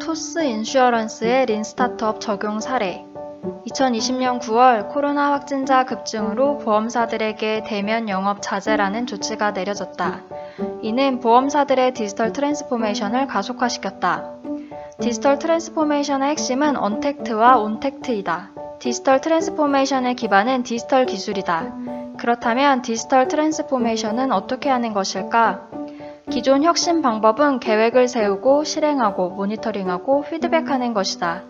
토스 인슈어런스의 린 스타트업 적용 사례 2020년 9월 코로나 확진자 급증으로 보험사들에게 대면 영업 자제라는 조치가 내려졌다. 이는 보험사들의 디지털 트랜스포메이션을 가속화시켰다. 디지털 트랜스포메이션의 핵심은 언택트와 온택트이다. 디지털 트랜스포메이션의 기반은 디지털 기술이다. 그렇다면 디지털 트랜스포메이션은 어떻게 하는 것일까? 기존 혁신 방법은 계획을 세우고 실행하고 모니터링하고 피드백하는 것이다.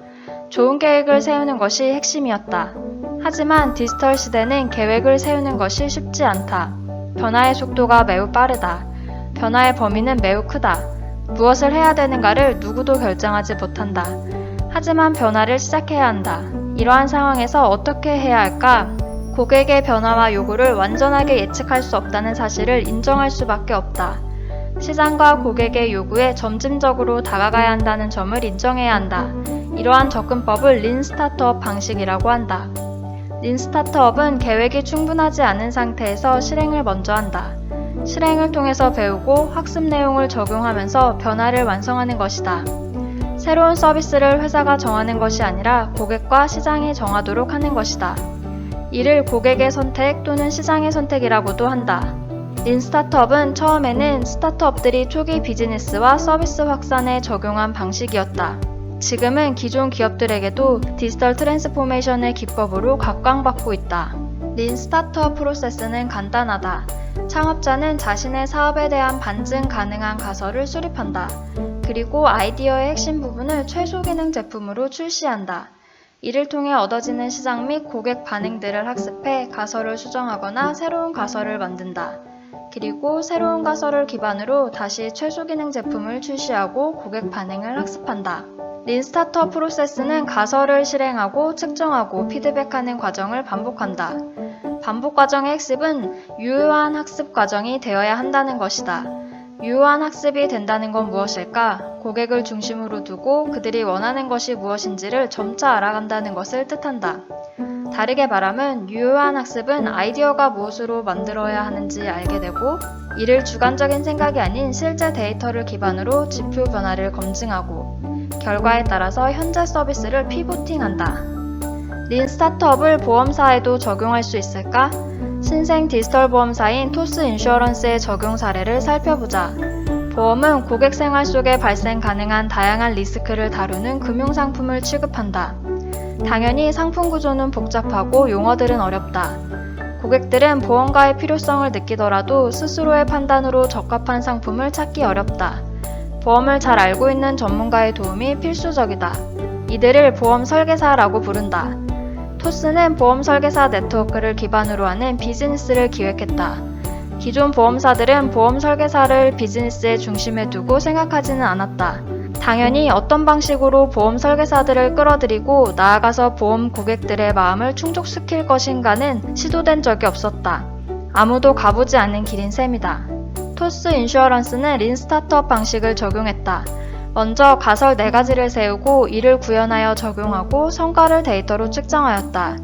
좋은 계획을 세우는 것이 핵심이었다. 하지만 디지털 시대는 계획을 세우는 것이 쉽지 않다. 변화의 속도가 매우 빠르다. 변화의 범위는 매우 크다. 무엇을 해야 되는가를 누구도 결정하지 못한다. 하지만 변화를 시작해야 한다. 이러한 상황에서 어떻게 해야 할까? 고객의 변화와 요구를 완전하게 예측할 수 없다는 사실을 인정할 수밖에 없다. 시장과 고객의 요구에 점진적으로 다가가야 한다는 점을 인정해야 한다. 이러한 접근법을 린 스타트업 방식이라고 한다. 린 스타트업은 계획이 충분하지 않은 상태에서 실행을 먼저 한다. 실행을 통해서 배우고 학습 내용을 적용하면서 변화를 완성하는 것이다. 새로운 서비스를 회사가 정하는 것이 아니라 고객과 시장이 정하도록 하는 것이다. 이를 고객의 선택 또는 시장의 선택이라고도 한다. 린 스타트업은 처음에는 스타트업들이 초기 비즈니스와 서비스 확산에 적용한 방식이었다. 지금은 기존 기업들에게도 디지털 트랜스포메이션의 기법으로 각광받고 있다. 린 스타트업 프로세스는 간단하다. 창업자는 자신의 사업에 대한 반증 가능한 가설을 수립한다. 그리고 아이디어의 핵심 부분을 최소 기능 제품으로 출시한다. 이를 통해 얻어지는 시장 및 고객 반응들을 학습해 가설을 수정하거나 새로운 가설을 만든다. 그리고 새로운 가설을 기반으로 다시 최소 기능 제품을 출시하고 고객 반응을 학습한다. 린 스타트업 프로세스는 가설을 실행하고 측정하고 피드백하는 과정을 반복한다. 반복 과정의 핵심은 유효한 학습 과정이 되어야 한다는 것이다. 유효한 학습이 된다는 건 무엇일까? 고객을 중심으로 두고 그들이 원하는 것이 무엇인지를 점차 알아간다는 것을 뜻한다. 다르게 말하면 유효한 학습은 아이디어가 무엇으로 만들어야 하는지 알게 되고 이를 주관적인 생각이 아닌 실제 데이터를 기반으로 지표 변화를 검증하고 결과에 따라서 현재 서비스를 피보팅한다. 린 스타트업을 보험사에도 적용할 수 있을까? 신생 디지털 보험사인 토스 인슈어런스의 적용 사례를 살펴보자. 보험은 고객 생활 속에 발생 가능한 다양한 리스크를 다루는 금융 상품을 취급한다. 당연히 상품 구조는 복잡하고 용어들은 어렵다. 고객들은 보험가의 필요성을 느끼더라도 스스로의 판단으로 적합한 상품을 찾기 어렵다. 보험을 잘 알고 있는 전문가의 도움이 필수적이다. 이들을 보험 설계사라고 부른다. 토스는 보험 설계사 네트워크를 기반으로 하는 비즈니스를 기획했다. 기존 보험사들은 보험 설계사를 비즈니스의 중심에 두고 생각하지는 않았다. 당연히 어떤 방식으로 보험 설계사들을 끌어들이고 나아가서 보험 고객들의 마음을 충족시킬 것인가는 시도된 적이 없었다. 아무도 가보지 않은 길인 셈이다. 토스 인슈어런스는 린 스타트업 방식을 적용했다. 먼저 가설 4가지를 세우고 이를 구현하여 적용하고 성과를 데이터로 측정하였다.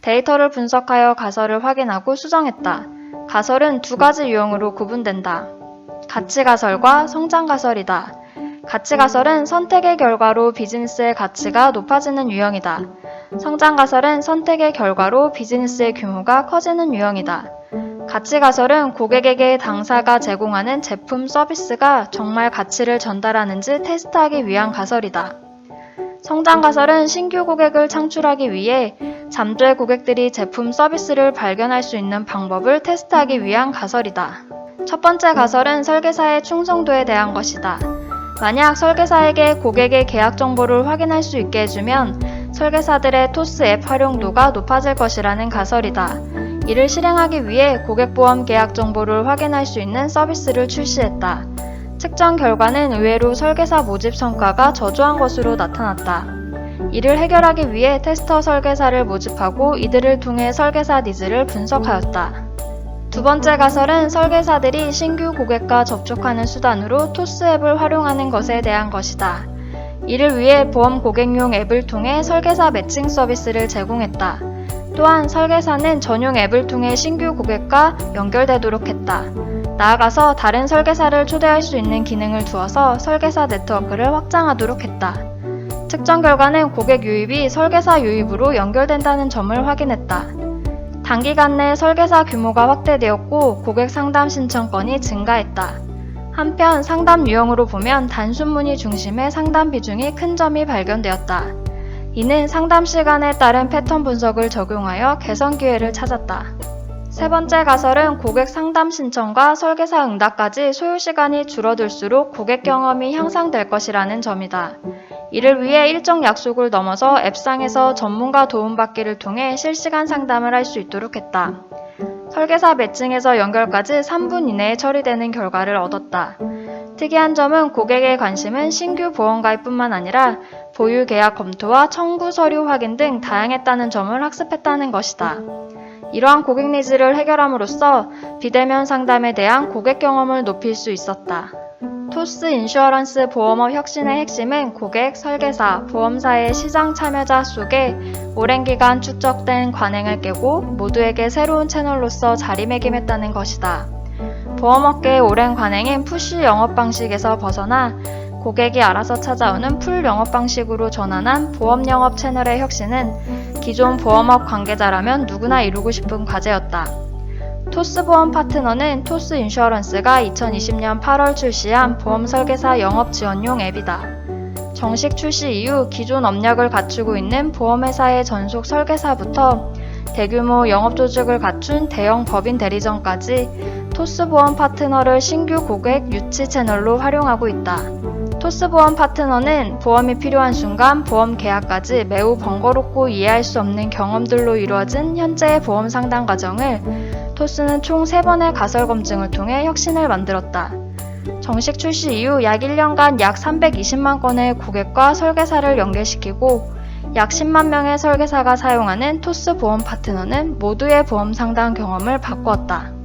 데이터를 분석하여 가설을 확인하고 수정했다. 가설은 두 가지 유형으로 구분된다. 가치 가설과 성장 가설이다. 가치 가설은 선택의 결과로 비즈니스의 가치가 높아지는 유형이다. 성장 가설은 선택의 결과로 비즈니스의 규모가 커지는 유형이다. 가치 가설은 고객에게 당사가 제공하는 제품 서비스가 정말 가치를 전달하는지 테스트하기 위한 가설이다. 성장 가설은 신규 고객을 창출하기 위해 잠재 고객들이 제품 서비스를 발견할 수 있는 방법을 테스트하기 위한 가설이다. 첫 번째 가설은 설계사의 충성도에 대한 것이다. 만약 설계사에게 고객의 계약 정보를 확인할 수 있게 해주면 설계사들의 토스 앱 활용도가 높아질 것이라는 가설이다. 이를 실행하기 위해 고객보험 계약 정보를 확인할 수 있는 서비스를 출시했다. 측정 결과는 의외로 설계사 모집 성과가 저조한 것으로 나타났다. 이를 해결하기 위해 테스터 설계사를 모집하고 이들을 통해 설계사 니즈를 분석하였다. 두 번째 가설은 설계사들이 신규 고객과 접촉하는 수단으로 토스 앱을 활용하는 것에 대한 것이다. 이를 위해 보험 고객용 앱을 통해 설계사 매칭 서비스를 제공했다. 또한 설계사는 전용 앱을 통해 신규 고객과 연결되도록 했다. 나아가서 다른 설계사를 초대할 수 있는 기능을 두어서 설계사 네트워크를 확장하도록 했다. 측정 결과는 고객 유입이 설계사 유입으로 연결된다는 점을 확인했다. 단기간 내 설계사 규모가 확대되었고 고객 상담 신청건이 증가했다. 한편 상담 유형으로 보면 단순 문의 중심의 상담 비중이 큰 점이 발견되었다. 이는 상담 시간에 따른 패턴 분석을 적용하여 개선 기회를 찾았다. 세 번째 가설은 고객 상담 신청과 설계사 응답까지 소요 시간이 줄어들수록 고객 경험이 향상될 것이라는 점이다. 이를 위해 일정 약속을 넘어서 앱상에서 전문가 도움받기를 통해 실시간 상담을 할 수 있도록 했다. 설계사 매칭에서 연결까지 3분 이내에 처리되는 결과를 얻었다. 특이한 점은 고객의 관심은 신규 보험 가입뿐만 아니라 보유 계약 검토와 청구 서류 확인 등 다양했다는 점을 학습했다는 것이다. 이러한 고객 니즈를 해결함으로써 비대면 상담에 대한 고객 경험을 높일 수 있었다. 토스 인슈어런스 보험업 혁신의 핵심은 고객, 설계사, 보험사의 시장 참여자 속에 오랜 기간 축적된 관행을 깨고 모두에게 새로운 채널로서 자리매김했다는 것이다. 보험업계의 오랜 관행인 푸시 영업 방식에서 벗어나 고객이 알아서 찾아오는 풀 영업 방식으로 전환한 보험 영업 채널의 혁신은 기존 보험업 관계자라면 누구나 이루고 싶은 과제였다. 토스 보험 파트너는 토스 인슈어런스가 2020년 8월 출시한 보험 설계사 영업 지원용 앱이다. 정식 출시 이후 기존 업력을 갖추고 있는 보험회사의 전속 설계사부터 대규모 영업 조직을 갖춘 대형 법인 대리점까지 토스 보험 파트너를 신규 고객 유치 채널로 활용하고 있다. 토스 보험 파트너는 보험이 필요한 순간 보험 계약까지 매우 번거롭고 이해할 수 없는 경험들로 이루어진 현재의 보험 상담 과정을 토스는 총 3번의 가설 검증을 통해 혁신을 만들었다. 정식 출시 이후 약 1년간 약 320만 건의 고객과 설계사를 연결시키고 약 10만 명의 설계사가 사용하는 토스 보험 파트너는 모두의 보험 상담 경험을 바꾸었다.